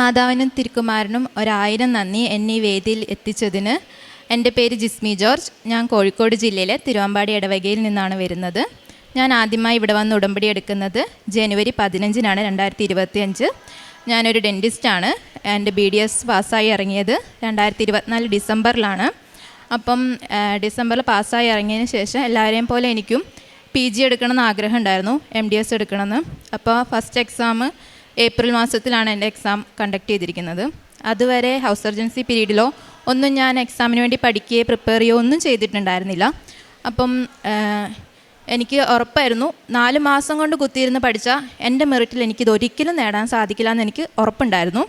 മാതാവിനും തിരുക്കുമാരനും ഒരായിരം നന്ദി എന്നെ വേദിയിൽ എത്തിച്ചതിന്. എന്റെ പേര് ജിസ്മി ജോർജ്. ഞാൻ കോഴിക്കോട് ജില്ലയിലെ തിരുവമ്പാടി ഇടവകയിൽ നിന്നാണ് വരുന്നത്. ഞാൻ ആദ്യമായി ഇവിടെ വന്ന് ഉടമ്പടി എടുക്കുന്നത് ജനുവരി പതിനഞ്ചിനാണ് രണ്ടായിരത്തി ഇരുപത്തി അഞ്ച് ഞാനൊരു ഡെന്റിസ്റ്റാണ് എന്റെ ബി ഡി എസ് പാസ്സായി ഇറങ്ങിയത് രണ്ടായിരത്തി ഇരുപത്തിനാല് ഡിസംബറിലാണ്. അപ്പം ഡിസംബറിൽ പാസ്സായി ഇറങ്ങിയതിന് ശേഷം എല്ലാവരെയും പോലെ എനിക്കും പി ജി എടുക്കണമെന്ന് ആഗ്രഹം ഉണ്ടായിരുന്നു എം ഡി എസ് എടുക്കണമെന്ന്. അപ്പോൾ ഫസ്റ്റ് എക്സാം ഏപ്രിൽ മാസത്തിലാണ് എന്റെ എക്സാം കണ്ടക്ട് ചെയ്തിരിക്കുന്നത്. അതുവരെ ഹൗസ് സർജൻസി പീരീഡിലോ ഒന്നും ഞാൻ എക്സാമിന് വേണ്ടി പഠിക്കുകയോ പ്രിപ്പയർ ചെയ്യുകയോ ഒന്നും ചെയ്തിട്ടുണ്ടായിരുന്നില്ല. അപ്പം എനിക്ക് ഉറപ്പായിരുന്നു. നാല് മാസം കൊണ്ട് കുത്തിയിരുന്ന് പഠിച്ച എന്റെ മെറിറ്റിൽ എനിക്കിത് ഒരിക്കലും നേടാൻ സാധിക്കില്ല എന്ന് എനിക്ക് ഉറപ്പുണ്ടായിരുന്നു.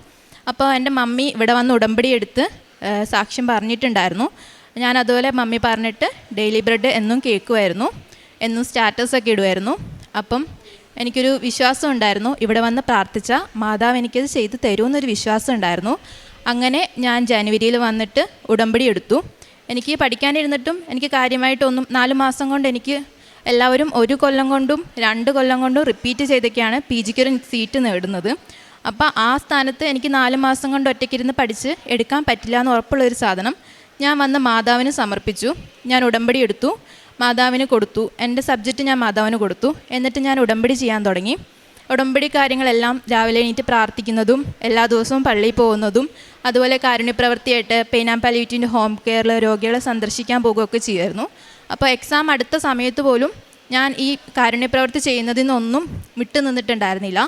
അപ്പോൾ എന്റെ മമ്മി ഇവിടെ വന്ന് ഉടമ്പടി എടുത്ത് സാക്ഷ്യം പറഞ്ഞിട്ടുണ്ടായിരുന്നു. ഞാൻ അതുപോലെ മമ്മി പറഞ്ഞിട്ട് ഡെയിലി ബ്രെഡ് എന്നും കേൾക്കുമായിരുന്നു. എന്നും സ്റ്റാറ്റസൊക്കെ ഇടുമായിരുന്നു. അപ്പം എനിക്കൊരു വിശ്വാസം ഉണ്ടായിരുന്നു. ഇവിടെ വന്ന് പ്രാർത്ഥിച്ച മാതാവ് എനിക്കത് ചെയ്തു തരുമെന്നൊരു വിശ്വാസം ഉണ്ടായിരുന്നു. അങ്ങനെ ഞാൻ ജനുവരിയിൽ വന്നിട്ട് ഉടമ്പടി എടുത്തു. എനിക്ക് പഠിക്കാനിരുന്നിട്ടും എനിക്ക് കാര്യമായിട്ടൊന്നും നാല് മാസം കൊണ്ട് എനിക്ക് എല്ലാവരും ഒരു കൊല്ലം കൊണ്ടും രണ്ട് കൊല്ലം കൊണ്ടും റിപ്പീറ്റ് ചെയ്തൊക്കെയാണ് പി ഒരു സീറ്റ് നേടുന്നത്. അപ്പോൾ ആ സ്ഥാനത്ത് എനിക്ക് നാല് മാസം കൊണ്ട് ഒറ്റയ്ക്കിരുന്ന് പഠിച്ച് എടുക്കാൻ പറ്റില്ല എന്ന് ഉറപ്പുള്ളൊരു സാധനം ഞാൻ വന്ന് മാതാവിന് സമർപ്പിച്ചു. ഞാൻ ഉടമ്പടി എടുത്തു. മാതാവിന് കൊടുത്തു. എന്റെ സബ്ജക്റ്റ് ഞാൻ മാതാവിന് കൊടുത്തു. എന്നിട്ട് ഞാൻ ഉടമ്പടി ചെയ്യാൻ തുടങ്ങി. ഉടമ്പടി കാര്യങ്ങളെല്ലാം രാവിലെ എണീറ്റ് പ്രാർത്ഥിക്കുന്നതും എല്ലാ ദിവസവും പള്ളിയിൽ പോകുന്നതും അതുപോലെ കാരുണ്യപ്രവൃത്തിയായിട്ട് പെയിനാം പാലിയേറ്റീവിന്റെ ഹോം കെയറിൽ രോഗികളെ സന്ദർശിക്കാൻ പോകുകയൊക്കെ ചെയ്യുമായിരുന്നു. അപ്പോൾ എക്സാം അടുത്ത സമയത്ത് പോലും ഞാൻ ഈ കാരുണ്യപ്രവൃത്തി ചെയ്യുന്നതിൽ നിന്നൊന്നും വിട്ടു നിന്നിട്ടുണ്ടായിരുന്നില്ല.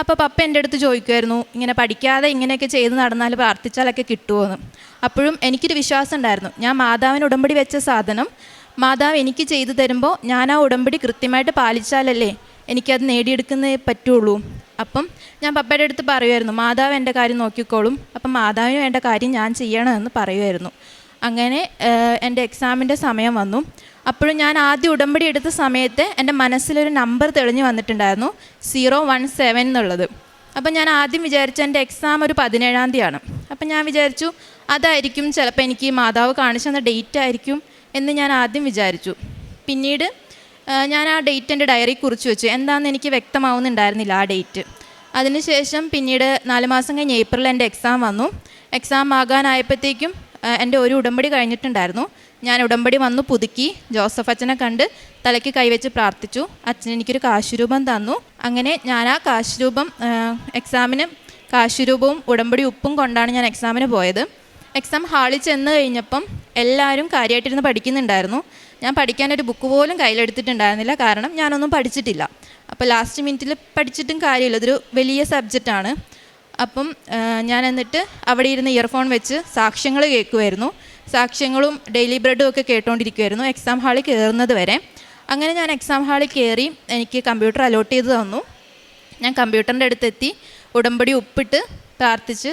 അപ്പോൾ പപ്പ എന്റെ അടുത്ത് ചോദിക്കുമായിരുന്നു ഇങ്ങനെ പഠിക്കാതെ ഇങ്ങനെയൊക്കെ ചെയ്ത് നടന്നാൽ പ്രാർത്ഥിച്ചാലൊക്കെ കിട്ടുമോ എന്ന് അപ്പോഴും എനിക്കൊരു വിശ്വാസം ഉണ്ടായിരുന്നു. ഞാൻ മാതാവിന് ഉടമ്പടി വെച്ച സാധനം മാതാവ് എനിക്ക് ചെയ്തു തരുമ്പോൾ ഞാൻ ആ ഉടമ്പടി കൃത്യമായിട്ട് പാലിച്ചാലല്ലേ എനിക്കത് നേടിയെടുക്കുന്നേ പറ്റുള്ളൂ. അപ്പം ഞാൻ പപ്പയുടെ അടുത്ത് പറയുമായിരുന്നു മാതാവ് എന്റെ കാര്യം നോക്കിക്കോളും. അപ്പം മാതാവിന് വേണ്ട കാര്യം ഞാൻ ചെയ്യണമെന്ന് പറയുമായിരുന്നു. അങ്ങനെ എന്റെ എക്സാമിന്റെ സമയം വന്നു. അപ്പോഴും ഞാൻ ആദ്യം ഉടമ്പടി എടുത്ത സമയത്ത് എന്റെ മനസ്സിലൊരു നമ്പർ തെളിഞ്ഞു വന്നിട്ടുണ്ടായിരുന്നു സീറോ വൺ സെവൻ എന്നുള്ളത്. അപ്പം ഞാൻ ആദ്യം വിചാരിച്ച എന്റെ എക്സാം ഒരു പതിനേഴാം തീയതിയാണ്. അപ്പം ഞാൻ വിചാരിച്ചു അതായിരിക്കും ചിലപ്പോൾ എനിക്ക് മാതാവ് കാണിച്ചു തന്ന ഡേറ്റ് ആയിരിക്കും. എന്ന് ഞാൻ ആദ്യം വിചാരിച്ചു. പിന്നീട് ഞാൻ ആ ഡേറ്റ് എന്റെ ഡയറി കുറിച്ച് വെച്ചു. എന്താണെന്ന് എനിക്ക് വ്യക്തമാവുന്നുണ്ടായിരുന്നില്ല ആ ഡേറ്റ് അതിനുശേഷം പിന്നീട് നാല് മാസം കഴിഞ്ഞ് ഏപ്രിൽ എന്റെ എക്സാം വന്നു. എക്സാം ആകാനായപ്പോഴത്തേക്കും എന്റെ ഒരു ഉടമ്പടി കഴിഞ്ഞിട്ടുണ്ടായിരുന്നു. ഞാൻ ഉടമ്പടി വന്നു പുതുക്കി. ജോസഫ് അച്ഛനെ കണ്ട് തലയ്ക്ക് കൈവച്ച് പ്രാർത്ഥിച്ചു. അച്ഛൻ എനിക്കൊരു കാശുരൂപം തന്നു. അങ്ങനെ ഞാൻ ആ കാശുരൂപം എക്സാമിന് കാശുരൂപവും ഉടമ്പടി ഉപ്പും കൊണ്ടാണ് ഞാൻ എക്സാമിന് പോയത്. എക്സാം ഹാളിൽ ചെന്ന് കഴിഞ്ഞപ്പം എല്ലാവരും കാര്യമായിട്ടിരുന്ന് പഠിക്കുന്നുണ്ടായിരുന്നു. ഞാൻ പഠിക്കാനൊരു ബുക്ക് പോലും കയ്യിലെടുത്തിട്ടുണ്ടായിരുന്നില്ല. കാരണം ഞാനൊന്നും പഠിച്ചിട്ടില്ല. അപ്പോൾ ലാസ്റ്റ് മിനിറ്റിൽ പഠിച്ചിട്ടും കാര്യമില്ല. ഇതൊരു വലിയ സബ്ജക്റ്റാണ് അപ്പം ഞാൻ എന്നിട്ട് അവിടെ ഇരുന്ന് ഇയർഫോൺ വെച്ച് സാക്ഷ്യങ്ങൾ കേൾക്കുമായിരുന്നു സാക്ഷ്യങ്ങളും ഡെയിലി ബ്രെഡും ഒക്കെ കേട്ടുകൊണ്ടിരിക്കുമായിരുന്നു എക്സാം ഹാളിൽ കയറുന്നത് വരെ. അങ്ങനെ ഞാൻ എക്സാം ഹാളിൽ കയറി എനിക്ക് കമ്പ്യൂട്ടർ അലോട്ട് ചെയ്ത് തന്നു. ഞാൻ കമ്പ്യൂട്ടറിന്റെ അടുത്തെത്തി ഉടമ്പടി ഉപ്പിട്ട് പ്രാർത്ഥിച്ച്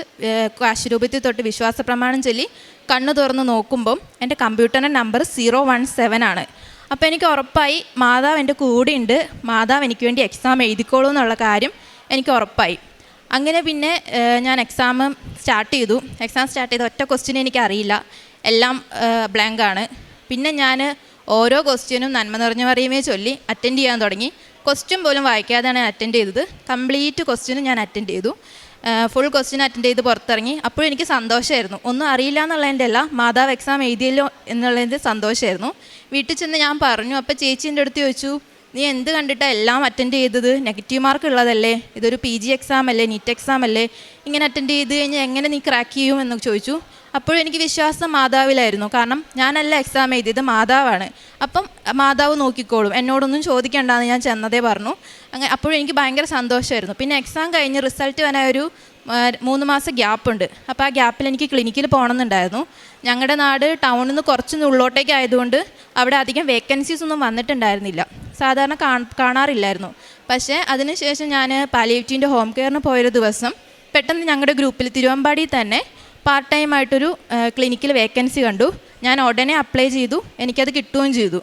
കാശുരൂപത്തിൽ തൊട്ട് വിശ്വാസ പ്രമാണം ചൊല്ലി കണ്ണു തുറന്ന് നോക്കുമ്പം എന്റെ കമ്പ്യൂട്ടറിന്റെ നമ്പർ സീറോ വൺ സെവൻ ആണ്. അപ്പോൾ എനിക്ക് ഉറപ്പായി മാതാവ് എന്റെ കൂടെയുണ്ട് മാതാവ് എനിക്ക് വേണ്ടി എക്സാം എഴുതിക്കോളൂ എന്നുള്ള കാര്യം എനിക്ക് ഉറപ്പായി. അങ്ങനെ പിന്നെ ഞാൻ എക്സാം സ്റ്റാർട്ട് ചെയ്തു. എക്സാം സ്റ്റാർട്ട് ചെയ്ത ഒറ്റ ക്വസ്റ്റ്യൻ എനിക്ക് അറിയില്ല. എല്ലാം ബ്ലാങ്കാണ്. പിന്നെ ഞാൻ ഓരോ ക്വസ്റ്റ്യനും നന്മ നിറഞ്ഞ പറയുമേ ചൊല്ലി അറ്റൻഡ് ചെയ്യാൻ തുടങ്ങി. ക്വസ്റ്റ്യൻ പോലും വായിക്കാതെയാണ് ഞാൻ അറ്റൻഡ് ചെയ്തത് കംപ്ലീറ്റ് ക്വസ്റ്റ്യൻ ഞാൻ അറ്റൻഡ് ചെയ്തു. ഫുൾ ക്വസ്റ്റ്യൻ അറ്റൻഡ് ചെയ്ത് പുറത്തിറങ്ങി. അപ്പോഴും എനിക്ക് സന്തോഷമായിരുന്നു. ഒന്നും അറിയില്ല എന്നുള്ളതിന്റെ അല്ല മാതാവ് എക്സാം എഴുതിയല്ലോ എന്നുള്ളതിന്റെ സന്തോഷമായിരുന്നു. വീട്ടിൽ ചെന്ന് ഞാൻ പറഞ്ഞു അപ്പോൾ ചേച്ചീന്റെ അടുത്ത് ചോദിച്ചു നീ എന്ത് കണ്ടിട്ടാണ് എല്ലാം അറ്റൻഡ് ചെയ്തത്? നെഗറ്റീവ് മാർക്ക് ഉള്ളതല്ലേ? ഇതൊരു പി ജി എക്സാം അല്ലേ? നീറ്റ് എക്സാം അല്ലേ? ഇങ്ങനെ അറ്റൻഡ് ചെയ്ത് കഴിഞ്ഞാൽ എങ്ങനെ നീ ക്രാക്ക് ചെയ്യും? എന്ന് ചോദിച്ചു. അപ്പോഴും എനിക്ക് വിശ്വാസം മാതാവിലായിരുന്നു. കാരണം ഞാനല്ല എക്സാം എഴുതിയത് മാതാവാണ്. അപ്പം മാതാവ് നോക്കിക്കോളും. എന്നോടൊന്നും ചോദിക്കേണ്ടെന്ന് ഞാൻ ചെന്നതേ പറഞ്ഞു. അങ്ങനെ അപ്പോഴും എനിക്ക് ഭയങ്കര സന്തോഷമായിരുന്നു പിന്നെ എക്സാം കഴിഞ്ഞ് റിസൾട്ട് വരാൻ ഒരു മൂന്ന് മാസം ഗ്യാപ്പുണ്ട് അപ്പോൾ ആ ഗ്യാപ്പിൽ എനിക്ക് ക്ലിനിക്കിൽ പോകണമെന്നുണ്ടായിരുന്നു ഞങ്ങളുടെ നാട് ടൗണിൽ നിന്ന് കുറച്ച് ഉള്ളോട്ടേക്ക് ആയതുകൊണ്ട് അവിടെ അധികം വേക്കൻസീസ് ഒന്നും വന്നിട്ടുണ്ടായിരുന്നില്ല. സാധാരണ കാണാറില്ലായിരുന്നു. പക്ഷേ അതിനുശേഷം ഞാൻ പാലിയേറ്റീവിന്റെ ഹോം കെയറിന് പോയൊരു ദിവസം പെട്ടെന്ന് ഞങ്ങളുടെ ഗ്രൂപ്പിൽ തിരുവമ്പാടി തന്നെ പാർട്ട് ടൈം ആയിട്ടൊരു ക്ലിനിക്കിൽ വേക്കൻസി കണ്ടു. ഞാൻ ഉടനെ അപ്ലൈ ചെയ്തു. എനിക്കത് കിട്ടുകയും ചെയ്തു.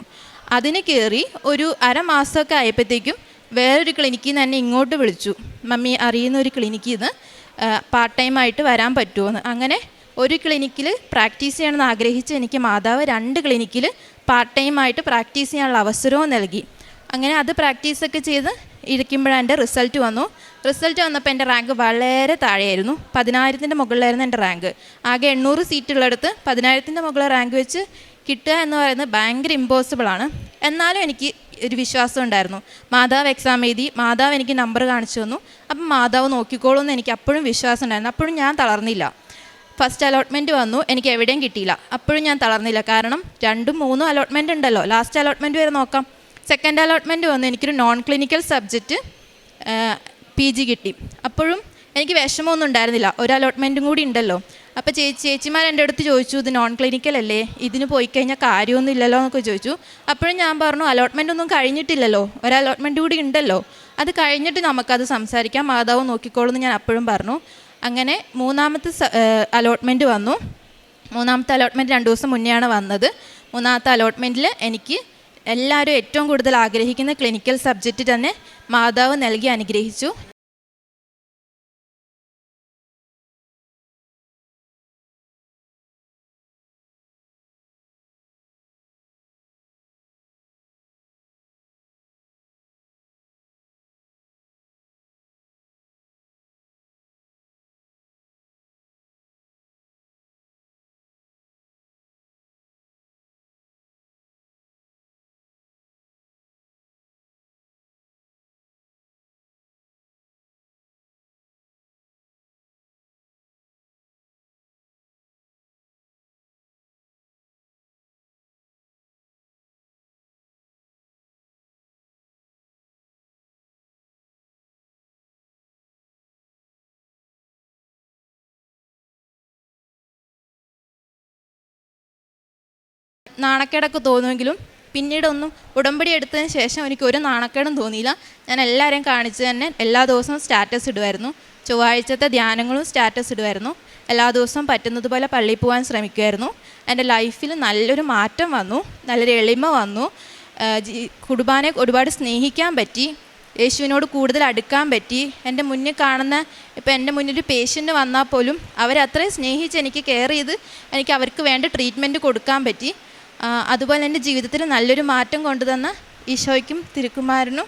അതിന് കയറി ഒരു അരമാസമൊക്കെ ആയപ്പോഴത്തേക്കും വേറൊരു ക്ലിനിക്കിൽ നിന്ന് എന്നെ ഇങ്ങോട്ട് വിളിച്ചു. മമ്മി അറിയുന്ന ഒരു ക്ലിനിക്കിൽ നിന്ന് പാർട്ട് ടൈം ആയിട്ട് വരാൻ പറ്റുമോ അങ്ങനെ ഒരു ക്ലിനിക്കിൽ പ്രാക്ടീസ് ചെയ്യണമെന്ന് ആഗ്രഹിച്ച് എനിക്ക് മാതാവ് രണ്ട് ക്ലിനിക്കിൽ പാർട്ട് ടൈം ആയിട്ട് പ്രാക്ടീസ് ചെയ്യാനുള്ള അവസരവും നൽകി. അങ്ങനെ അത് പ്രാക്ടീസൊക്കെ ചെയ്ത് ഇരിക്കുമ്പോഴാണ് എന്റെ റിസൾട്ട് വന്നു. റിസൾട്ട് വന്നപ്പോൾ എന്റെ റാങ്ക് വളരെ താഴെയായിരുന്നു. പതിനായിരത്തിന്റെ മുകളിലായിരുന്നു എന്റെ റാങ്ക്. ആകെ എണ്ണൂറ് സീറ്റുള്ളിടത്ത് പതിനായിരത്തിന്റെ മുകളിൽ റാങ്ക് വെച്ച് കിട്ടുക എന്ന് പറയുന്നത് ഭയങ്കര ഇമ്പോസിബിളാണ് എന്നാലും എനിക്ക് ഒരു വിശ്വാസം ഉണ്ടായിരുന്നു. മാതാവ് എക്സാം എഴുതി മാതാവ് എനിക്ക് നമ്പർ കാണിച്ചു തന്നു. അപ്പം മാതാവ് നോക്കിക്കോളൂ എന്ന് എനിക്ക് അപ്പോഴും വിശ്വാസം ഉണ്ടായിരുന്നു. അപ്പോഴും ഞാൻ തളർന്നില്ല. ഫസ്റ്റ് അലോട്ട്മെന്റ് വന്നു. എനിക്ക് എവിടെയും കിട്ടിയില്ല. അപ്പോഴും ഞാൻ തളർന്നില്ല. കാരണം രണ്ടും മൂന്നും അലോട്ട്മെന്റ് ഉണ്ടല്ലോ. ലാസ്റ്റ് അലോട്ട്മെന്റ് വരെ നോക്കാം. സെക്കൻഡ് അലോട്ട്മെന്റ് വന്നു. എനിക്കൊരു non clinical subject P G കിട്ടി. അപ്പോഴും എനിക്ക് വിഷമമൊന്നും ഉണ്ടായിരുന്നില്ല. ഒരു അലോട്ട്മെന്റും കൂടി ഉണ്ടല്ലോ. അപ്പോൾ ചേച്ചി ചേച്ചിമാർ എന്റെ അടുത്ത് ചോദിച്ചു ഇത് നോൺ ക്ലിനിക്കൽ അല്ലേ? ഇതിന് പോയി കഴിഞ്ഞാൽ കാര്യമൊന്നും ഇല്ലല്ലോ എന്നൊക്കെ ചോദിച്ചു. അപ്പോഴും ഞാൻ പറഞ്ഞു അലോട്ട്മെന്റ് ഒന്നും കഴിഞ്ഞിട്ടില്ലല്ലോ. ഒരു അലോട്ട്മെന്റ് കൂടി ഉണ്ടല്ലോ. അത് കഴിഞ്ഞിട്ട് നമുക്കത് സംസാരിക്കാം. മാതാവ് നോക്കിക്കോളൂ എന്ന് ഞാൻ അപ്പോഴും പറഞ്ഞു. അങ്ങനെ മൂന്നാമത്തെ അലോട്ട്മെന്റ് വന്നു. മൂന്നാമത്തെ അലോട്ട്മെന്റ് രണ്ട് ദിവസം മുന്നെയാണ് വന്നത്. മൂന്നാമത്തെ അലോട്ട്മെന്റിൽ എനിക്ക് എല്ലാവരും ഏറ്റവും കൂടുതൽ ആഗ്രഹിക്കുന്ന ക്ലിനിക്കൽ സബ്ജക്റ്റ് തന്നെ മാതാവ് നൽകി അനുഗ്രഹിച്ചു. നാണക്കേടൊക്കെ തോന്നുമെങ്കിലും പിന്നീടൊന്നും ഉടമ്പടി എടുത്തതിന് ശേഷം എനിക്ക് ഒരു നാണക്കേടും തോന്നിയില്ല. ഞാൻ എല്ലാവരെയും കാണിച്ച് തന്നെ എല്ലാ ദിവസവും സ്റ്റാറ്റസ് ഇടുമായിരുന്നു. ചൊവ്വാഴ്ചത്തെ ധ്യാനങ്ങളും സ്റ്റാറ്റസ് ഇടുമായിരുന്നു. എല്ലാ ദിവസവും പറ്റുന്നതുപോലെ പള്ളിയിൽ പോകാൻ ശ്രമിക്കുമായിരുന്നു. എന്റെ ലൈഫിൽ നല്ലൊരു മാറ്റം വന്നു നല്ലൊരു എളിമ വന്നു. കുർബാനെ ഒരുപാട് സ്നേഹിക്കാൻ പറ്റി യേശുവിനോട് കൂടുതൽ അടുക്കാൻ പറ്റി. എന്റെ മുന്നിൽ കാണുന്ന ഇപ്പോൾ എന്റെ മുന്നിൽ ഒരു പേഷ്യന്റ് വന്നാൽ പോലും അവരത്രയും സ്നേഹിച്ച് എനിക്ക് കെയർ ചെയ്ത് എനിക്ക് അവർക്ക് വേണ്ട ട്രീറ്റ്മെന്റ് കൊടുക്കാൻ പറ്റി. അതുപോലെ എന്റെ ജീവിതത്തിൽ നല്ലൊരു മാറ്റം കൊണ്ടുതന്ന ഈശോയ്ക്കും തിരുക്കുമാരനും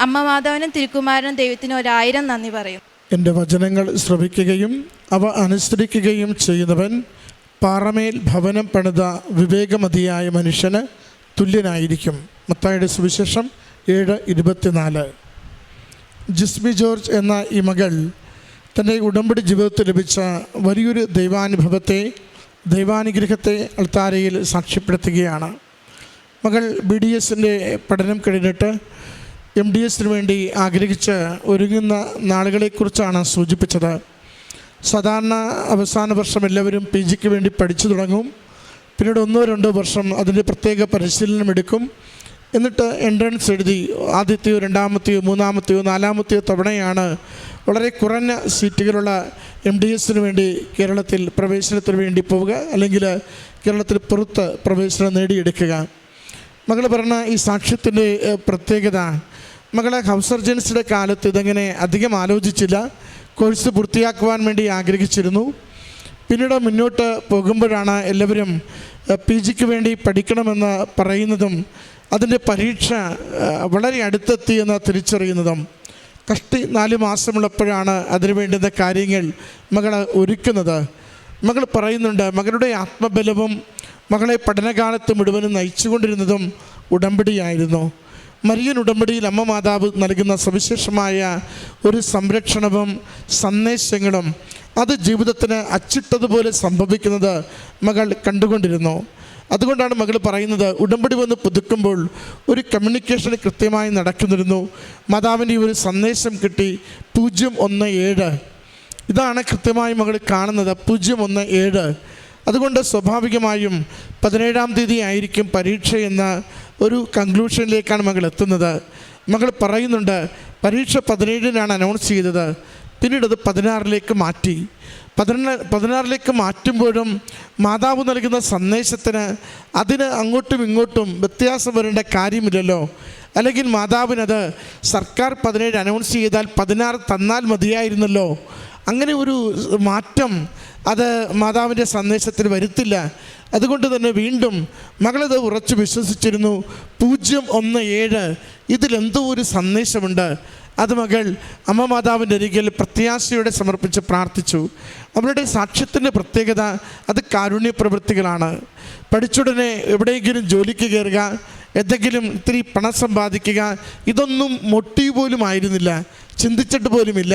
അമ്മ മാധവനും തിരുക്കുമാരനും ദൈവത്തിന് ഒരായിരം നന്ദി പറയും എന്റെ വചനങ്ങൾ ശ്രവിക്കുകയും അവ അനുസരിക്കുകയും ചെയ്യുന്നവൻ പാറമേൽ ഭവനം പണിത വിവേകമതിയായ മനുഷ്യന് തുല്യനായിരിക്കും. മത്തായുടെ സുവിശേഷം ഏഴ് ഇരുപത്തിനാല്. ജിസ്മി ജോർജ് എന്ന ഈ മകൾ തന്റെ ഉടമ്പടി ജീവിതത്തിൽ ലഭിച്ച വലിയൊരു ദൈവാനുഭവത്തെ ദൈവാനുഗ്രഹത്തെ അൾത്താരയിൽ സാക്ഷ്യപ്പെടുത്തുകയാണ്. മകൾ ബി ഡി എസിന്റെ പഠനം കഴിഞ്ഞിട്ട് എം ഡി എസിന് വേണ്ടി ആഗ്രഹിച്ച് ഒരുങ്ങുന്ന നാളുകളെക്കുറിച്ചാണ് സൂചിപ്പിച്ചത്. സാധാരണ അവസാന വർഷം എല്ലാവരും പി ജിക്ക് വേണ്ടി പഠിച്ചു തുടങ്ങും. പിന്നീട് ഒന്നോ രണ്ടോ വർഷം അതിന്റെ പ്രത്യേക പരിശീലനം എടുക്കും. എന്നിട്ട് എൻട്രൻസ് എഴുതി. ആദ്യത്തെയോ രണ്ടാമത്തെയോ മൂന്നാമത്തെയോ നാലാമത്തെയോ തവണയാണ് വളരെ കുറഞ്ഞ സീറ്റുകളുള്ള എം ഡി എസിന് വേണ്ടി കേരളത്തിൽ പ്രവേശനത്തിന് വേണ്ടി പോവുക. അല്ലെങ്കിൽ കേരളത്തിൽ പുറത്ത് പ്രവേശനം നേടിയെടുക്കുക. മകൾ പറഞ്ഞ ഈ സാക്ഷ്യത്തിന്റെ പ്രത്യേകത. മകളെ ഹൗസ് സർജൻസിയുടെ കാലത്ത് ഇതങ്ങനെ അധികം ആലോചിച്ചില്ല. കോഴ്സ് പൂർത്തിയാക്കുവാൻ വേണ്ടി ആഗ്രഹിച്ചിരുന്നു. പിന്നീട് മുന്നോട്ട് പോകുമ്പോഴാണ് എല്ലാവരും പി ജിക്ക് വേണ്ടി പഠിക്കണമെന്ന് പറയുന്നതും അതിന്റെ പരീക്ഷ വളരെ അടുത്തെത്തി എന്ന് തിരിച്ചറിയുന്നതും കഷ്ടി നാല് മാസമുള്ളപ്പോഴാണ് അതിനു വേണ്ടുന്ന കാര്യങ്ങൾ മകൾ ഒരുക്കുന്നത്. മകൾ പറയുന്നുണ്ട് മകളുടെ ആത്മബലവും മകളെ പഠനകാലത്ത് മുഴുവനും നയിച്ചുകൊണ്ടിരുന്നതും ഉടമ്പടിയായിരുന്നു. മരിയൻ ഉടമ്പടിയിൽ അമ്മ മാതാവ് നൽകുന്ന സവിശേഷമായ ഒരു സംരക്ഷണവും സന്ദേശങ്ങളും അത് ജീവിതത്തിന് അച്ചിട്ടതുപോലെ സംഭവിക്കുന്നത് മകൾ കണ്ടുകൊണ്ടിരുന്നു. അതുകൊണ്ടാണ് മകൾ പറയുന്നത് ഉടമ്പടി വന്ന് പുതുക്കുമ്പോൾ ഒരു കമ്മ്യൂണിക്കേഷൻ കൃത്യമായി നടക്കുന്നിരുന്നു. മാതാവിന്റെ ഒരു സന്ദേശം കിട്ടി പൂജ്യം ഒന്ന് ഏഴ്. ഇതാണ് കൃത്യമായി മകൾ കാണുന്നത് പൂജ്യം ഒന്ന് ഏഴ്. അതുകൊണ്ട് സ്വാഭാവികമായും പതിനേഴാം തീയതി ആയിരിക്കും പരീക്ഷ എന്ന ഒരു കൺക്ലൂഷനിലേക്കാണ് മകൾ എത്തുന്നത്. മകൾ പറയുന്നുണ്ട് പരീക്ഷ പതിനേഴിനാണ് അനൗൺസ് ചെയ്തത്. പിന്നീട് അത് പതിനാറിലേക്ക് മാറ്റി. പതിനാ പതിനാറിലേക്ക് മാറ്റുമ്പോഴും മാതാവ് നൽകുന്ന സന്ദേശത്തിന് അതിന് അങ്ങോട്ടും ഇങ്ങോട്ടും വ്യത്യാസം വരേണ്ട കാര്യമില്ലല്ലോ. അല്ലെങ്കിൽ മാതാവിനത് സർക്കാർ പതിനേഴ് അനൗൺസ് ചെയ്താൽ പതിനാറ് തന്നാൽ മതിയായിരുന്നല്ലോ. അങ്ങനെ ഒരു മാറ്റം അത് മാതാവിന്റെ സന്ദേശത്തിൽ വരുത്തില്ല. അതുകൊണ്ട് തന്നെ വീണ്ടും മകളത് ഉറച്ചു വിശ്വസിച്ചിരുന്നു. പൂജ്യം ഒന്ന് ഏഴ് ഇതിലെന്തോ ഒരു സന്ദേശമുണ്ട്. അത് മകൾ അമ്മ മാതാവിന്റെ അരികിൽ പ്രത്യാശയോടെ സമർപ്പിച്ച് പ്രാർത്ഥിച്ചു. അവളുടെ സാക്ഷ്യത്തിന്റെ പ്രത്യേകത അത് കാരുണ്യ പ്രവൃത്തികളാണ്. പഠിച്ചുടനെ എവിടെയെങ്കിലും ജോലിക്ക് കയറുക എന്തെങ്കിലും ഇത്തിരി പണം സമ്പാദിക്കുക ഇതൊന്നും മൊട്ടി പോലും ആയിരുന്നില്ല. ചിന്തിച്ചിട്ട് പോലുമില്ല.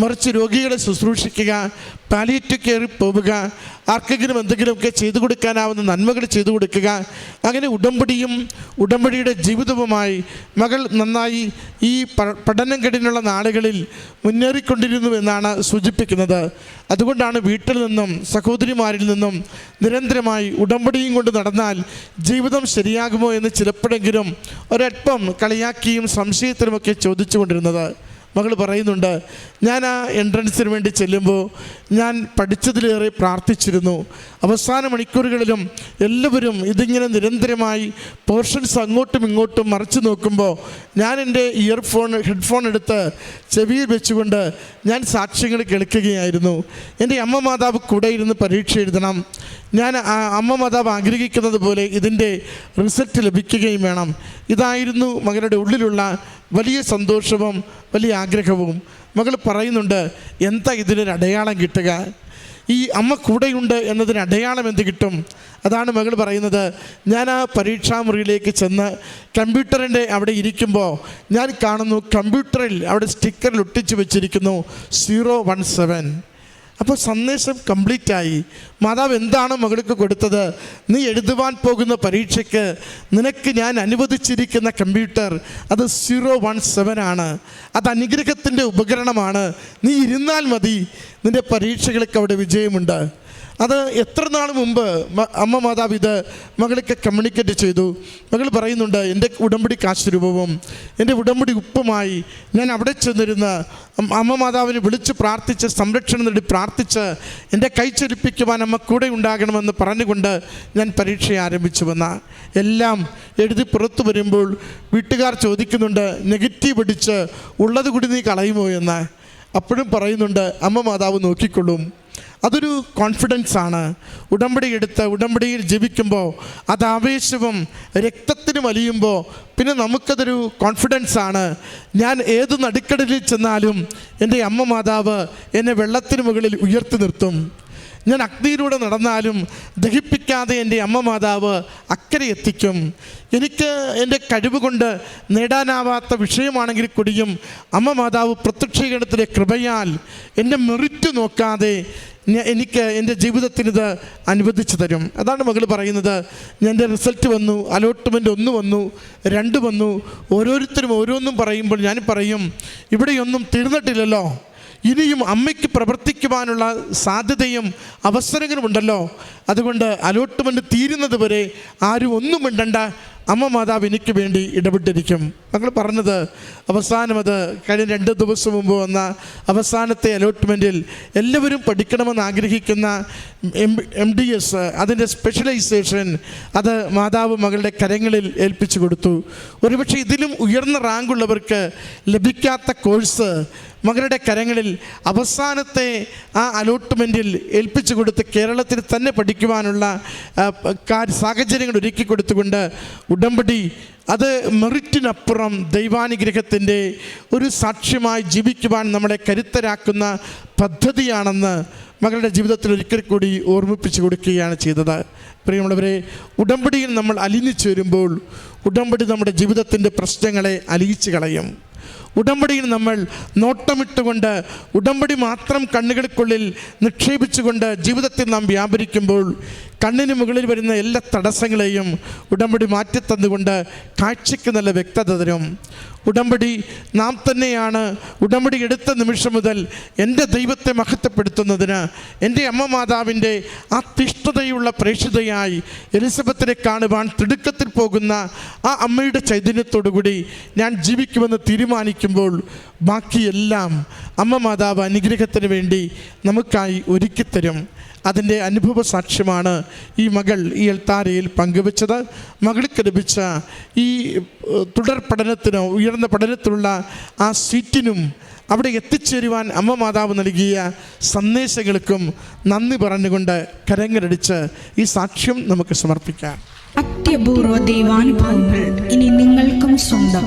മറിച്ച് രോഗികളെ ശുശ്രൂഷിക്കുക പാലിയേറ്റീവ് കയറി പോവുക ആർക്കെങ്കിലും എന്തെങ്കിലുമൊക്കെ ചെയ്തു കൊടുക്കാനാവുന്ന നന്മകൾ ചെയ്തു കൊടുക്കുക. അങ്ങനെ ഉടമ്പടിയും ഉടമ്പടിയുടെ ജീവിതവുമായി മകൾ നന്നായി ഈ പഠനം കഴിഞ്ഞുള്ള നാളുകളിൽ മുന്നേറിക്കൊണ്ടിരുന്നു എന്നാണ് സൂചിപ്പിക്കുന്നത്. അതുകൊണ്ടാണ് വീട്ടിൽ നിന്നും സഹോദരിമാരിൽ നിന്നും നിരന്തരമായി ഉടമ്പടിയും കൊണ്ട് നടന്നാൽ ജീവിതം ശരിയാകുമോ എന്ന് ചിലപ്പോഴെങ്കിലും ഒരൽപ്പം കളിയാക്കിയും സംശയത്തിലുമൊക്കെ ചോദിച്ചു കൊണ്ടിരുന്നത് മകൾ പറയുന്നുണ്ട് ഞാൻ ആ എൻട്രൻസിന് വേണ്ടി ചെല്ലുമ്പോൾ ഞാൻ പഠിച്ചതിലേറെ പ്രാർത്ഥിച്ചിരുന്നു. അവസാന മണിക്കൂറുകളിലും എല്ലാവരും ഇതിങ്ങനെ നിരന്തരമായി പോർഷൻസ് അങ്ങോട്ടും ഇങ്ങോട്ടും മറിച്ച് നോക്കുമ്പോൾ ഞാൻ എന്റെ ഇയർഫോൺ ഹെഡ്ഫോൺ എടുത്ത് ചെവിയിൽ വെച്ചുകൊണ്ട് ഞാൻ സാക്ഷ്യങ്ങൾ കേൾക്കുകയായിരുന്നു. എന്റെ അമ്മ മാതാവ് കൂടെ ഇരുന്ന് പരീക്ഷ എഴുതണം. ഞാൻ അമ്മ മാതാവ് ആഗ്രഹിക്കുന്നത് പോലെ ഇതിന്റെ റിസൾട്ട് ലഭിക്കുകയും വേണം. ഇതായിരുന്നു മകളുടെ ഉള്ളിലുള്ള വലിയ സന്തോഷവും വലിയ ആഗ്രഹവും. മകൾ പറയുന്നുണ്ട് എന്താ ഇതിനൊരു അടയാളം കിട്ടുക? ഈ അമ്മ കൂടെയുണ്ട് എന്നതിന് അടയാളം എന്ത് കിട്ടും? അതാണ് മകൾ പറയുന്നത്. ഞാൻ ആ പരീക്ഷാമുറിയിലേക്ക് ചെന്ന് കമ്പ്യൂട്ടറിന്റെ അവിടെ ഇരിക്കുമ്പോൾ ഞാൻ കാണുന്നു കമ്പ്യൂട്ടറിൽ അവിടെ സ്റ്റിക്കറിൽ ഒട്ടിച്ചു വെച്ചിരിക്കുന്നു. Zero one seven. അപ്പോൾ സന്ദേശം കംപ്ലീറ്റ് ആയി മാതാവ് എന്താണ് മകൾക്ക് കൊടുത്തത്? നീ എഴുതുവാൻ പോകുന്ന പരീക്ഷയ്ക്ക് നിനക്ക് ഞാൻ അനുവദിച്ചിരിക്കുന്ന കമ്പ്യൂട്ടർ അത് സീറോ വൺ സെവൻ ആണ്. അത് അനുഗ്രഹത്തിന്റെ ഉപകരണമാണ്. നീ ഇരുന്നാൽ മതി. നിന്റെ പരീക്ഷകൾക്ക് അവിടെ വിജയമുണ്ട്. അത് എത്ര നാൾ മുമ്പ് അമ്മ മാതാവ് ഇത് മകളൊക്കെ കമ്മ്യൂണിക്കേറ്റ് ചെയ്തു. മകൾ പറയുന്നുണ്ട് എന്റെ ഉടമ്പടി കാശ് രൂപവും എന്റെ ഉടമ്പടി ഉപ്പുമായി ഞാൻ അവിടെ ചെന്നിരുന്ന് അമ്മ മാതാവിനെ വിളിച്ച് പ്രാർത്ഥിച്ച് സംരക്ഷണം നേടി പ്രാർത്ഥിച്ച് എന്റെ കൈ ചലിപ്പിക്കുവാൻ അമ്മ കൂടെ ഉണ്ടാകണമെന്ന് പറഞ്ഞുകൊണ്ട് ഞാൻ പരീക്ഷ ആരംഭിച്ചു വന്ന. എല്ലാം എഴുതി പുറത്തു വരുമ്പോൾ വീട്ടുകാർ ചോദിക്കുന്നുണ്ട് നെഗറ്റീവ് അടിച്ച് ഉള്ളത് കൂടി നീ കളയുമോ? എന്ന്. അപ്പോഴും പറയുന്നുണ്ട് അമ്മ മാതാവ് നോക്കിക്കൊള്ളും. അതൊരു കോൺഫിഡൻസ് ആണ്. ഉടമ്പടി എടുത്ത് ഉടമ്പടിയിൽ ജപിക്കുമ്പോൾ അത് ആവേശവും രക്തത്തിന് വലിയുമ്പോൾ പിന്നെ നമുക്കതൊരു കോൺഫിഡൻസ് ആണ്. ഞാൻ ഏത് നടുക്കടലിൽ ചെന്നാലും എന്റെ അമ്മ മാതാവ് എന്നെ വെള്ളത്തിന് മുകളിൽ ഉയർത്തി നിർത്തും. ഞാൻ അഗ്നിയിലൂടെ നടന്നാലും ദഹിപ്പിക്കാതെ എന്റെ അമ്മ മാതാവ് അക്കരെ എത്തിക്കും. എനിക്ക് എന്റെ കഴിവ് കൊണ്ട് നേടാനാവാത്ത വിഷയമാണെങ്കിൽ കൂടിയും അമ്മ മാതാവ് പ്രത്യക്ഷീകരണത്തിലെ കൃപയാൽ എന്റെ മെറിറ്റ് നോക്കാതെ എനിക്ക് എന്റെ ജീവിതത്തിന് ഇത് അനുവദിച്ചു തരും. അതാണ് മകൾ പറയുന്നത്. എന്റെ റിസൾട്ട് വന്നു അലോട്ട്മെന്റ് ഒന്ന് വന്നു രണ്ട് വന്നു. ഓരോരുത്തരും ഓരോന്നും പറയുമ്പോൾ ഞാൻ പറയും ഇവിടെയൊന്നും തീർന്നിട്ടില്ലല്ലോ. ഇനിയും അമ്മയ്ക്ക് പ്രവർത്തിക്കുവാനുള്ള സാധ്യതയും അവസരങ്ങളും ഉണ്ടല്ലോ. അതുകൊണ്ട് അലോട്ട്മെന്റ് തീരുന്നത് വരെ ആരും ഒന്നും മിണ്ടണ്ട. അമ്മ മാതാവ് എനിക്ക് വേണ്ടി ഇടപെട്ടിരിക്കും. ഞങ്ങൾ പറഞ്ഞത് അവസാനം അത് കഴിഞ്ഞ രണ്ട് ദിവസം മുമ്പ് വന്ന അവസാനത്തെ അലോട്ട്മെന്റിൽ എല്ലാവരും പഠിക്കണമെന്ന് ആഗ്രഹിക്കുന്ന എം എം ഡി എസ് അതിന്റെ സ്പെഷ്യലൈസേഷൻ അത് മാതാവ് മകളുടെ കരങ്ങളിൽ ഏൽപ്പിച്ചു കൊടുത്തു. ഒരുപക്ഷെ ഇതിലും ഉയർന്ന റാങ്കുള്ളവർക്ക് ലഭിക്കാത്ത കോഴ്സ് മകളുടെ കരങ്ങളിൽ അവസാനത്തെ ആ അലോട്ട്മെന്റിൽ ഏൽപ്പിച്ചു കൊടുത്ത് കേരളത്തിൽ തന്നെ പഠിക്കുവാനുള്ള സാഹചര്യങ്ങൾ ഒരുക്കി കൊടുത്തുകൊണ്ട് ഉടമ്പടി അത് മെറിറ്റിനപ്പുറം ദൈവാനുഗ്രഹത്തിന്റെ ഒരു സാക്ഷ്യമായി ജീവിക്കുവാൻ നമ്മളെ കരുത്തരാക്കുന്ന പദ്ധതിയാണെന്ന് മകളുടെ ജീവിതത്തിൽ ഒരിക്കൽ കൂടി ഓർമ്മിപ്പിച്ചു കൊടുക്കുകയാണ് ചെയ്തത്. പ്രിയമുള്ളവരെ ഉടമ്പടിയിൽ നമ്മൾ അലിഞ്ഞു ചേരുമ്പോൾ ഉടമ്പടി നമ്മുടെ ജീവിതത്തിന്റെ പ്രശ്നങ്ങളെ അലിയിച്ചു കളയും. ഉടമ്പടിയിൽ നമ്മൾ നോട്ടമിട്ടുകൊണ്ട് ഉടമ്പടി മാത്രം കണ്ണുകൾക്കുള്ളിൽ നിക്ഷേപിച്ചുകൊണ്ട് ജീവിതത്തിൽ നാം വ്യാപരിക്കുമ്പോൾ കണ്ണിന് മുകളിൽ വരുന്ന എല്ലാ തടസ്സങ്ങളെയും ഉടമ്പടി മാറ്റിത്തന്നുകൊണ്ട് കാഴ്ചയ്ക്ക് നല്ല വ്യക്തത തരും. ഉടമ്പടി നാം തന്നെയാണ് ഉടമ്പടി എടുത്ത നിമിഷം മുതൽ എന്റെ ദൈവത്തെ മഹത്വപ്പെടുത്തുന്നതിന് എന്റെ അമ്മ മാതാവിന്റെ ആ തിഷ്ഠതയുള്ള പ്രേക്ഷിതയായി എലിസബത്തിനെ കാണുവാൻ തിടുക്കത്തിൽ പോകുന്ന ആ അമ്മയുടെ ചൈതന്യത്തോടുകൂടി ഞാൻ ജീവിക്കുമെന്ന് തീരുമാനിക്കുമ്പോൾ ബാക്കിയെല്ലാം അമ്മ മാതാവ് അനുഗ്രഹത്തിന് വേണ്ടി നമുക്കായി ഒരുക്കിത്തരും. അതിന്റെ അനുഭവ സാക്ഷ്യമാണ് ഈ മകൾ ഈ എൽത്താരയിൽ പങ്കുവച്ചത്. മകൾക്ക് ലഭിച്ച ഈ തുടർ പഠനത്തിനോ ഉയർന്ന പഠനത്തിലുള്ള ആ സീറ്റിനും അവിടെ എത്തിച്ചേരുവാൻ അമ്മ മാതാവ് നൽകിയ സന്ദേശങ്ങൾക്കും നന്ദി പറഞ്ഞുകൊണ്ട് കരങ്ങരടിച്ച് ഈ സാക്ഷ്യം നമുക്ക് സമർപ്പിക്കാം. അത്യപൂർവ ദൈവാനുഭവങ്ങൾ ഇനി നിങ്ങൾക്കും സ്വന്തം.